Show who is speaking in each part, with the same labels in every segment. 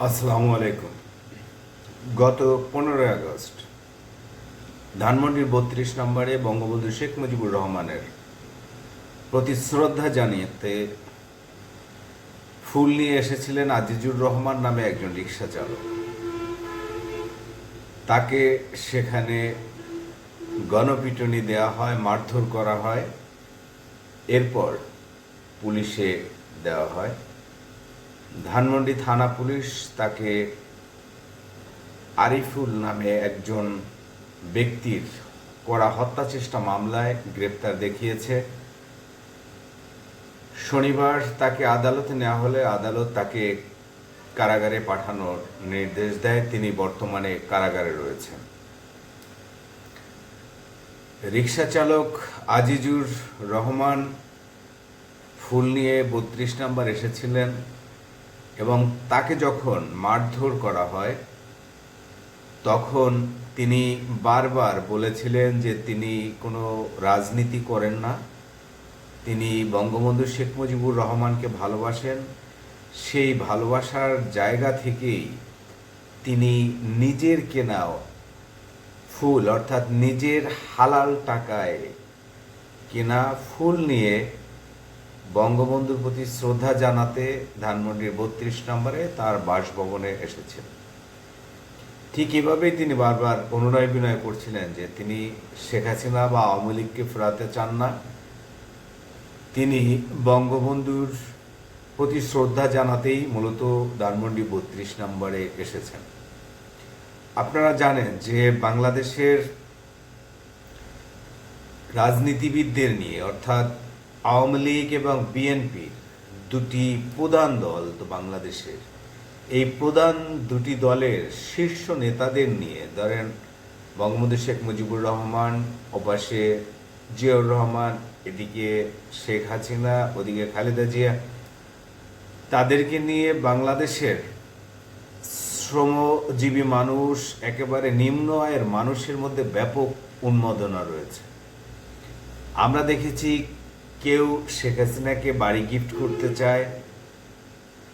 Speaker 1: আসসালামু আলাইকুম। গত পনেরোই আগস্ট, ধানমন্ডির বত্রিশ নম্বরে বঙ্গবন্ধু শেখ মুজিবুর রহমানের প্রতি শ্রদ্ধা জানিয়েতে ফুল নিয়ে এসেছিলেন আজিজুর রহমান নামে একজন রিক্সা চালক। তাকে সেখানে গণপিটুনি দেওয়া হয়, মারধর করা হয়, এরপর পুলিশে দেওয়া হয়। ধানমন্ডি থানা পুলিশ তাকে আরিফুল নামে একজন ব্যক্তির করা হত্যা চেষ্টা মামলায় গ্রেপ্তার দেখিয়েছে। শনিবার তাকে আদালতে নেওয়া হলে আদালত তাকে কারাগারে পাঠানোর নির্দেশ দেয়। তিনি বর্তমানে কারাগারে রয়েছেন। রিক্সা চালক আজিজুর রহমান ফুল নিয়ে বত্রিশ নাম্বার এসেছিলেন। এবং তাকে যখন মারধর করা হয়, তখন তিনি বারবার বলেছিলেন যে তিনি কোনো রাজনীতি করেন না। তিনি বঙ্গবন্ধু শেখ মুজিবুর রহমানকে ভালোবাসেন। সেই ভালোবাসার জায়গা থেকেই তিনি নিজের কেনাও ফুল, অর্থাৎ নিজের হালাল টাকায় কেনা ফুল নিয়ে বঙ্গবন্ধুর প্রতি শ্রদ্ধা জানাতে ধানমন্ডির বত্রিশ নম্বরে তার বাসভবনে এসেছেন ঠিক এভাবেই তিনি বারবার অনুনয় বিনয় করছিলেন যে তিনি শেখ হাসিনা বা আওয়ামী লীগকে ফেরাতে চান না। তিনি বঙ্গবন্ধুর প্রতি শ্রদ্ধা জানাতেই মূলত ধানমন্ডি বত্রিশ নম্বরে এসেছেন। আপনারা জানেন যে বাংলাদেশের রাজনীতিবিদদের নিয়ে, অর্থাৎ আওয়ামী লীগ এবং বিএনপি দুটি প্রধান দল তো বাংলাদেশের। এই প্রধান দুটি দলের শীর্ষ নেতাদের নিয়ে ধরেন বঙ্গবন্ধু শেখ মুজিবুর রহমান ওপাশে জিয়াউর রহমান, এদিকে শেখ হাসিনা, ওদিকে খালেদা জিয়া। তাদেরকে নিয়ে বাংলাদেশের শ্রমজীবী মানুষ, একেবারে নিম্ন আয়ের মানুষের মধ্যে ব্যাপক উন্মাদনা রয়েছে। আমরা দেখেছি কেউ শেখ হাসিনাকে বাড়ি গিফট করতে চায়,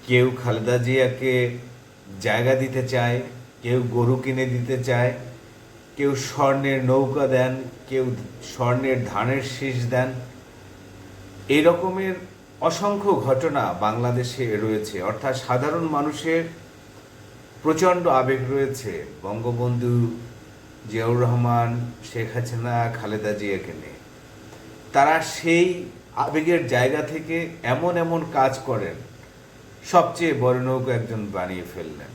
Speaker 1: কেউ খালেদা জিয়াকে জায়গা দিতে চায়, কেউ গরু কিনে দিতে চায়, কেউ স্বর্ণের নৌকা দেন, কেউ স্বর্ণের ধানের শীষ দেন। এই রকমের অসংখ্য ঘটনা বাংলাদেশে রয়েছে। অর্থাৎ সাধারণ মানুষের প্রচণ্ড আবেগ রয়েছে বঙ্গবন্ধু জিয়াউর রহমান, শেখ হাসিনা, খালেদা জিয়াকে নিয়ে। তারা সেই আবেগের জায়গা থেকে এমন এমন কাজ করেন, সবচেয়ে বড় নৌকো একজন বানিয়ে ফেললেন।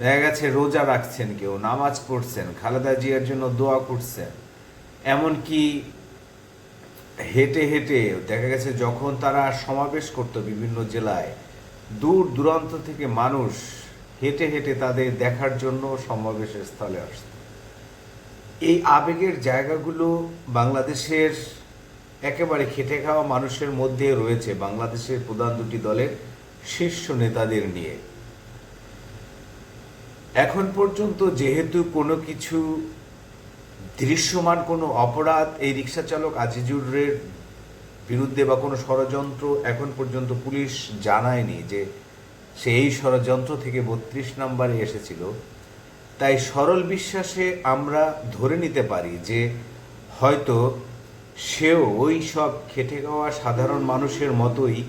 Speaker 1: দেখা গেছে রোজা রাখছেন কেউ, নামাজ পড়ছেন, খালেদা জিয়ার জন্য দোয়া করছেন। এমনকি হেঁটে হেঁটে, দেখা গেছে যখন তারা সমাবেশ করত বিভিন্ন জেলায়, দূর দূরান্ত থেকে মানুষ হেঁটে হেঁটে তাদের দেখার জন্য সমাবেশের স্থলে আসত। এই আবেগের জায়গাগুলো বাংলাদেশের একেবারে খেটে খাওয়া মানুষের মধ্যে রয়েছে বাংলাদেশের প্রধান দুটি দলের শীর্ষ নেতাদের নিয়ে। এখন পর্যন্ত যেহেতু কোনো কিছু দৃশ্যমান, কোনো অপরাধ, এই রিক্সা চালক আজিজুরের বিরুদ্ধে বা কোনো ষড়যন্ত্র এখন পর্যন্ত পুলিশ জানায়নি যে সে এই ষড়যন্ত্র থেকে বত্রিশ নম্বরে এসেছিল। তাই সরল বিশ্বাসে আমরা ধরে নিতে পারি যে হয়তো সেও ওই সব খেটে খাওয়া সাধারণ মানুষের মতোই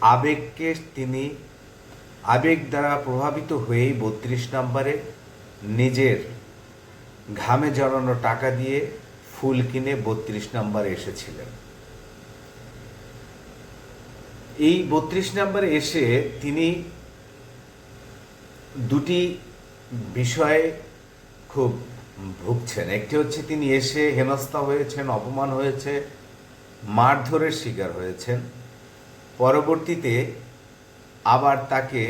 Speaker 1: আবেগকে তিনি আবেগ দ্বারা প্রভাবিত হয়েই বত্রিশ নম্বরে নিজের ঘামে জড়ানো টাকা দিয়ে ফুল কিনে বত্রিশ নম্বরে এসেছিলেন। এই বত্রিশ নম্বরে এসে তিনি দুটি বিষয়ে খুব ভুগছেন। একটি হচ্ছে তিনি এসে হেনস্থা হয়েছেন, অপমান হয়েছে, মারধরের শিকার হয়েছেন। পরবর্তীতে আবার তাকে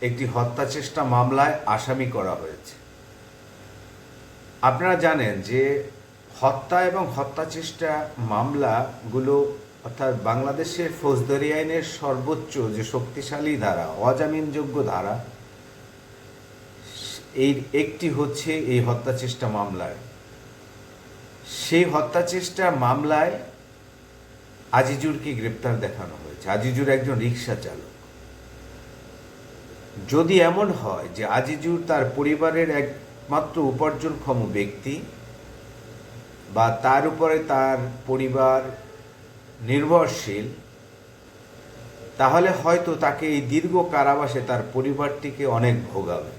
Speaker 1: একটি হত্যা চেষ্টা মামলায় আসামি করা হয়েছে। আপনারা জানেন যে হত্যা এবং হত্যা চেষ্টা মামলাগুলো অর্থাৎ বাংলাদেশের ফৌজদারি আইনের সর্বোচ্চ যে শক্তিশালী ধারা, অজামিনযোগ্য ধারা এই একটি হচ্ছে এই হত্যা চেষ্টা মামলায়। সেই হত্যা চেষ্টা মামলায় আজিজুরকে গ্রেপ্তার দেখানো হয়েছে। আজিজুর একজন রিক্সা চালক। যদি এমন হয় যে আজিজুর তার পরিবারের একমাত্র উপার্জনক্ষম ব্যক্তি বা তার উপরে তার পরিবার নির্ভরশীল, তাহলে হয়তো তাকে এই দীর্ঘ কারাবাসে তার পরিবারটিকে অনেক ভোগাবে।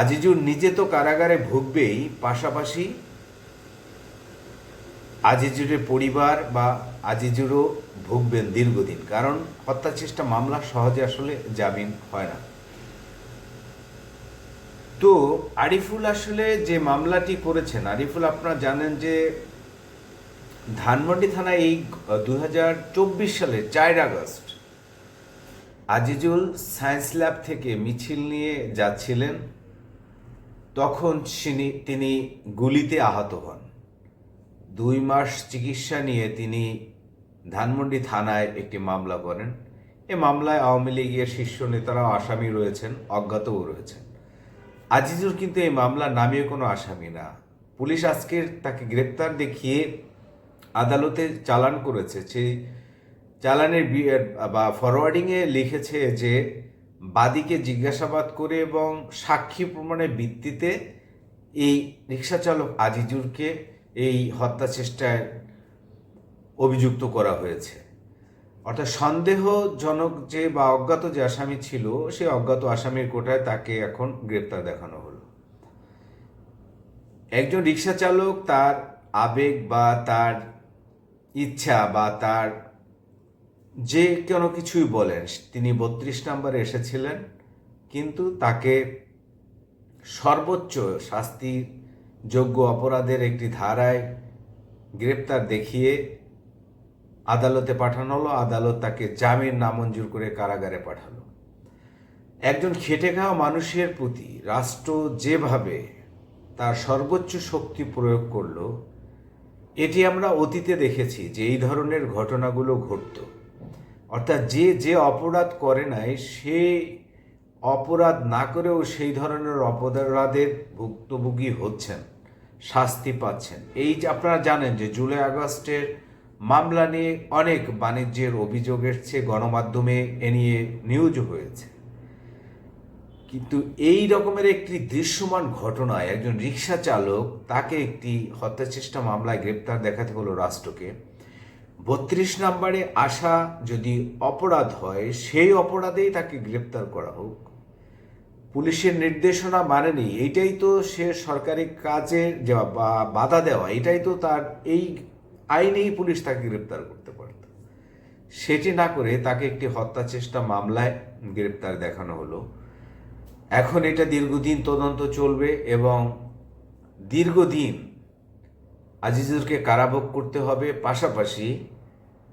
Speaker 1: আজিজুর নিজে তো কারাগারে ভুগবেই, পাশাপাশি আজিজুরের পরিবার বা আজিজুরও ভুগবেন দীর্ঘদিন। কারণ হত্যা চেষ্টা মামলা সহজে আসলে জামিন হয় না। তো আরিফুল আসলে যে মামলাটি করেছেন, আরিফুল আপনারা জানেন যে ধানমন্ডি থানায় এই দুই সালের চার আগস্ট আজিজুল সায়েন্স ল্যাব থেকে মিছিল নিয়ে যাচ্ছিলেন। তখন তিনি গুলিতে আহত হন। দুই মাস চিকিৎসা নিয়ে তিনি ধানমন্ডি থানায় একটি মামলা করেন। এ মামলায় আওয়ামী লীগের শীর্ষ নেতারাও আসামি রয়েছেন, অজ্ঞাতও রয়েছেন। আজিজুর কিন্তু এই মামলার নামীয় কোনো আসামি না। পুলিশ আজকের তাকে গ্রেপ্তার দেখিয়ে আদালতে চালান করেছে। সেই চালানের বা ফরওয়ার্ডিংয়ে লিখেছে যে বাদীকে জিজ্ঞাসাবাদ করে এবং সাক্ষী প্রমাণের ভিত্তিতে এই রিক্সা চালক আজিজুরকে এই হত্যা চেষ্টায় অভিযুক্ত করা হয়েছে। অর্থাৎ সন্দেহজনক যে বা অজ্ঞাত যে আসামি ছিল, সেই অজ্ঞাত আসামির কোটায় তাকে এখন গ্রেপ্তার দেখানো হলো। একজন রিক্সা চালক তার আবেগ বা তার ইচ্ছা বা তার যে কোনো কিছুই বলেন, তিনি বত্রিশ নম্বরে এসেছিলেন, কিন্তু তাকে সর্বোচ্চ শাস্তি যোগ্য অপরাধের একটি ধারায় গ্রেপ্তার দেখিয়ে আদালতে পাঠানো হলো। আদালত তাকে জামিন নামঞ্জুর করে কারাগারে পাঠালো। একজন খেটে খাওয়া মানুষের প্রতি রাষ্ট্র যেভাবে তার সর্বোচ্চ শক্তি প্রয়োগ করল, এটি আমরা অতীতে দেখেছি যে এই ধরনের ঘটনাগুলো ঘটতো। অর্থাৎ যে যে অপরাধ করে নাই, সে অপরাধ না করেও সেই ধরনের অপরাধের ভুক্তভোগী হচ্ছেন, শাস্তি পাচ্ছেন। এই আপনারা জানেন যে জুলাই আগস্টের মামলা নিয়ে অনেক বাণিজ্যের অভিযোগ এসছে, গণমাধ্যমে এ নিয়ে নিউজ হয়েছে। কিন্তু এই রকমের একটি দৃশ্যমান ঘটনায় একজন রিক্সা চালক তাকে একটি হত্যাচেষ্টা মামলায় গ্রেপ্তার দেখাতে হলো রাষ্ট্রকে। বত্রিশ নম্বরে আসা যদি অপরাধ হয়, সেই অপরাধেই তাকে গ্রেপ্তার করা হোক। পুলিশের নির্দেশনা মানেনি। এইটাই তো সে সরকারি কাজে বা- বাধা দেওয়া এটাই তো তার এই আইনেই পুলিশ তাকে গ্রেপ্তার করতে পারত। সেটি না করে তাকে একটি হত্যা চেষ্টা মামলায় গ্রেপ্তার দেখানো হলো। এখন এটা দীর্ঘদিন তদন্ত চলবে এবং দীর্ঘদিন আজিজুরকে কারাভোগ করতে হবে, পাশাপাশি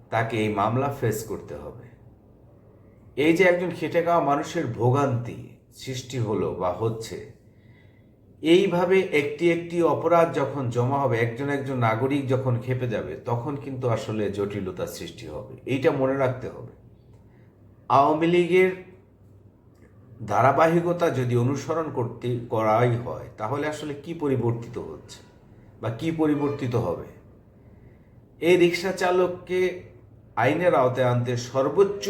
Speaker 1: তাকে এই মামলা ফেস করতে হবে। এই যে একজন খেটে খাওয়া মানুষের ভোগান্তি সৃষ্টি হলো বা হচ্ছে, এইভাবে একটি একটি অপরাধ যখন জমা হবে, একজন একজন নাগরিক যখন খেপে যাবে, তখন কিন্তু আসলে জটিলতার সৃষ্টি হবে। এইটা মনে রাখতে হবে। আওয়ামী লীগের ধারাবাহিকতা যদি অনুসরণ করতে করাই হয়, তাহলে আসলে কি পরিবর্তিত হচ্ছে? বা কি পরিবর্তিত হবে? এই রিক্সা চালককে আইনের আওতায় আনতে সর্বোচ্চ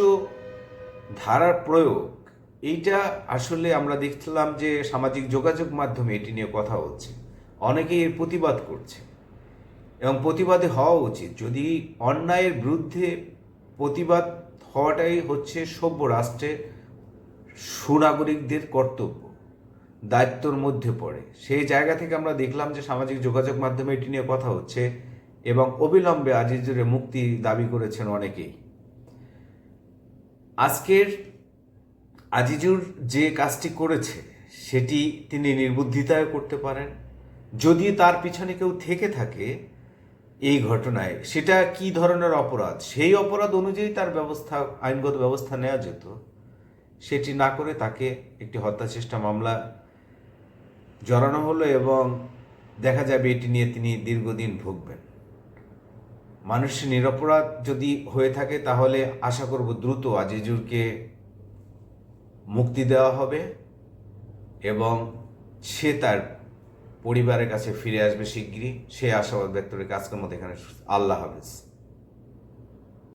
Speaker 1: ধারার প্রয়োগ, এইটা আসলে আমরা দেখছিলাম যে সামাজিক যোগাযোগ মাধ্যমে এটি নিয়ে কথা হচ্ছে। অনেকেই এর প্রতিবাদ করছে। এবং প্রতিবাদে হওয়া উচিত। যদি অন্যায়ের বিরুদ্ধে প্রতিবাদ হওয়াটাই হচ্ছে সভ্য রাষ্ট্রের সুনাগরিকদের কর্তব্য। দায়িত্বর মধ্যে পড়ে। সেই জায়গা থেকে আমরা দেখলাম যে সামাজিক যোগাযোগ মাধ্যমে এটি নিয়ে কথা হচ্ছে এবং অবিলম্বে আজিজুরে মুক্তি দাবি করেছেন অনেকেই। আজকের আজিজুর যে কাজটি করেছে, সেটি তিনি নির্বুদ্ধিতায় করতে পারেন। যদি তার পিছনে কেউ থেকে থাকে এই ঘটনায়, সেটা কি ধরনের অপরাধ? সেই অপরাধ অনুযায়ী তার ব্যবস্থা, আইনগত ব্যবস্থা নেওয়া যেত। সেটি না করে তাকে একটি হত্যা চেষ্টা মামলা জড়ানো হলো এবং দেখা যাবে এটি নিয়ে তিনি দীর্ঘদিন ভুগবেন। মানুষের নিরপরাধ যদি হয়ে থাকে, তাহলে আশা করব দ্রুত আজিজুরকে মুক্তি দেওয়া হবে এবং সে তার পরিবারের কাছে ফিরে আসবে শিগগিরই। সে আশাবাদ ব্যক্ত আজকের মতো এখানে আল্লাহ হাফেজ।